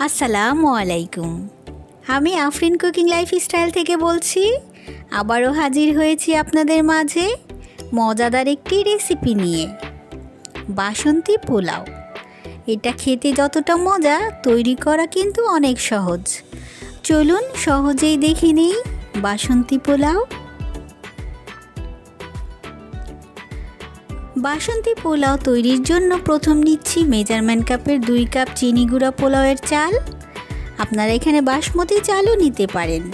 আসসালামু আলাইকুম। আমি আফরিন কুকিং লাইফস্টাইল থেকে বলছি, আবারও হাজির হয়েছি আপনাদের মাঝে মজাদার একটি রেসিপি নিয়ে। বাসন্তী পোলাও। এটা খেতে যতটা মজা, তৈরি করা কিন্তু অনেক সহজ। চলুন সহজেই দেখে নিই বাসন্তী পোলাও। বাসন্তী পোলাও তৈরির জন্য প্রথম নিচ্ছি মেজারমেন্ট কাপের দুই কাপ চিনি গুঁড়া পোলাওয়ের চাল। আপনারা এখানে বাসমতি চালও নিতে পারেন।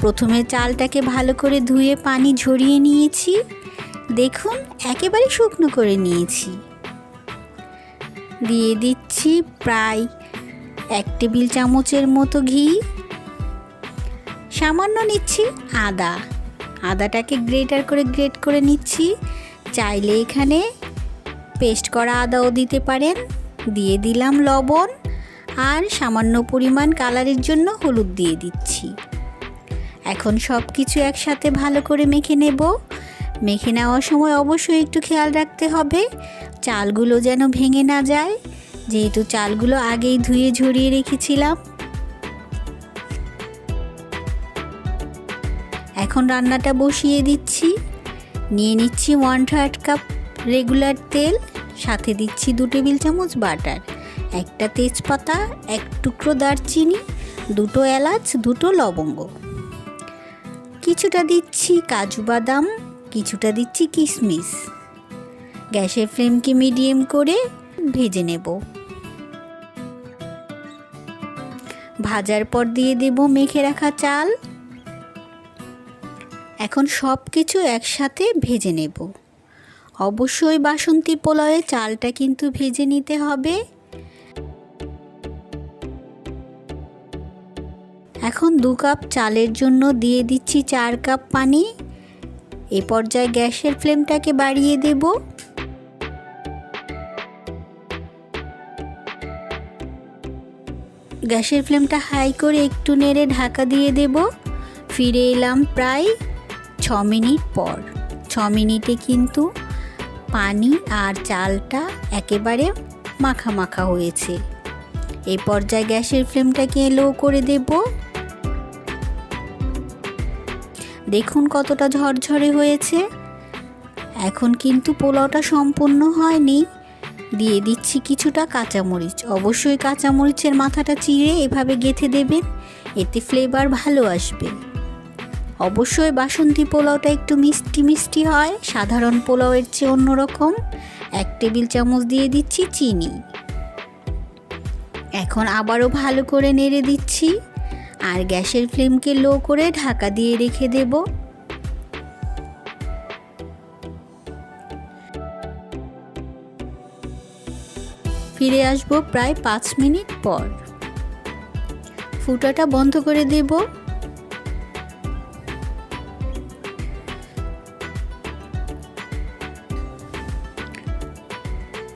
প্রথমে চালটাকে ভালো করে ধুয়ে পানি ঝরিয়ে নিয়েছি। দেখুন, একেবারে শুকনো করে নিয়েছি। দিয়ে দিচ্ছি প্রায় এক টেবিল চামচের মতো ঘি। সামান্য নিচ্ছি আদা। আদাটাকে গ্রেটার করে গ্রেট করে নিচ্ছি। চাইলে এখানে পেস্ট করা আদাও দিতে পারেন। দিয়ে দিলাম লবণ আর সামান্য পরিমাণ কালারের জন্য হলুদ দিয়ে দিচ্ছি। এখন সব কিছু একসাথে ভালো করে মেখে নেব। মেখে নেওয়ার সময় অবশ্যই একটু খেয়াল রাখতে হবে। চালগুলো যেন ভেঙে না যায়। যেহেতু চালগুলো আগেই ধুয়ে ঝরিয়ে রেখেছিলাম। এখন রান্নাটা বসিয়ে দিচ্ছি। নিয়ে নিচ্ছি ওয়ান থার্ড কাপ রেগুলার তেল, সাথে দিচ্ছি দু টেবিল চামচ বাটার একটা তেজপাতা, এক টুকরো দারচিনি, দুটো এলাচ, দুটো লবঙ্গ। কিছুটা দিচ্ছি কাজু বাদাম, কিছুটা দিচ্ছি কিশমিশ। গ্যাসের ফ্লেমকে মিডিয়াম করে ভেজে নেব। ভাজার পর দিয়ে দেব মেখে রাখা চাল। এখন সব কিছু একসাথে ভেজে নেব। অবশ্যই বাসন্তী পোলাওয়ে চালটা কিন্তু ভেজে নিতে হবে। এখন দু কাপ চালের জন্য দিয়ে দিচ্ছি চার কাপ পানি। এ পর্যায়ে গ্যাসের ফ্লেমটাকে বাড়িয়ে দেব। গ্যাসের ফ্লেমটা হাই করে একটু নেড়ে ঢাকা দিয়ে দেব। ফিরে এলাম প্রায় ছ মিনিট পর। ছ মিনিটে কিন্তু পানি আর চালটা একেবারে মাখা মাখা হয়েছে। এই পর্যায়ে গ্যাসের ফ্লেমটাকে লো করে দেব। দেখুন কতটা ঝরঝরে হয়েছে। এখন কিন্তু পোলাওটা সম্পূর্ণ হয়নি। দিয়ে দিচ্ছি কিছুটা কাঁচামরিচ। অবশ্যই কাঁচামরিচের মাথাটা চিড়ে এভাবে গেথে দেবেন। এতে ফ্লেভার ভালো আসবে। অবশ্যই বাসন্তী পোলাওটা একটু মিষ্টি মিষ্টি হয়, সাধারণ পোলাওয়ের চেয়ে অন্যরকম। এক টেবিল চামচ দিয়ে দিচ্ছি চিনি। এখন আবারও ভালো করে নেড়ে দিচ্ছি। আর গ্যাসের ফ্লেমকে লো করে ঢাকা দিয়ে রেখে দেব। ফিরে আসব প্রায় পাঁচ মিনিট পর। ফুটাটা বন্ধ করে দেবো।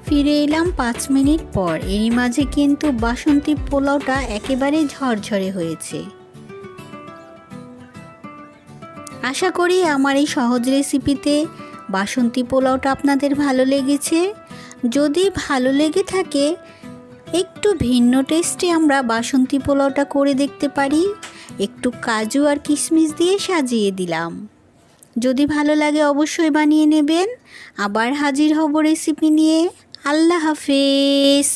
ফিরে এলাম পাঁচ মিনিট পর। এরই মাঝে কিন্তু বাসন্তী পোলাওটা একেবারে ঝরঝরে হয়েছে। আশা করি আমার এই সহজ রেসিপিতে বাসন্তী পোলাওটা আপনাদের ভালো লেগেছে। যদি ভালো লেগে থাকে, একটু ভিন্ন টেস্টে আমরা বাসন্তী পোলাওটা করে দেখতে পারি। একটু কাজু আর কিশমিশ দিয়ে সাজিয়ে দিলাম। যদি ভালো লাগে অবশ্যই বানিয়ে নেবেন। আবার হাজির হব রেসিপি নিয়ে। আল্লাহ হাফেজ।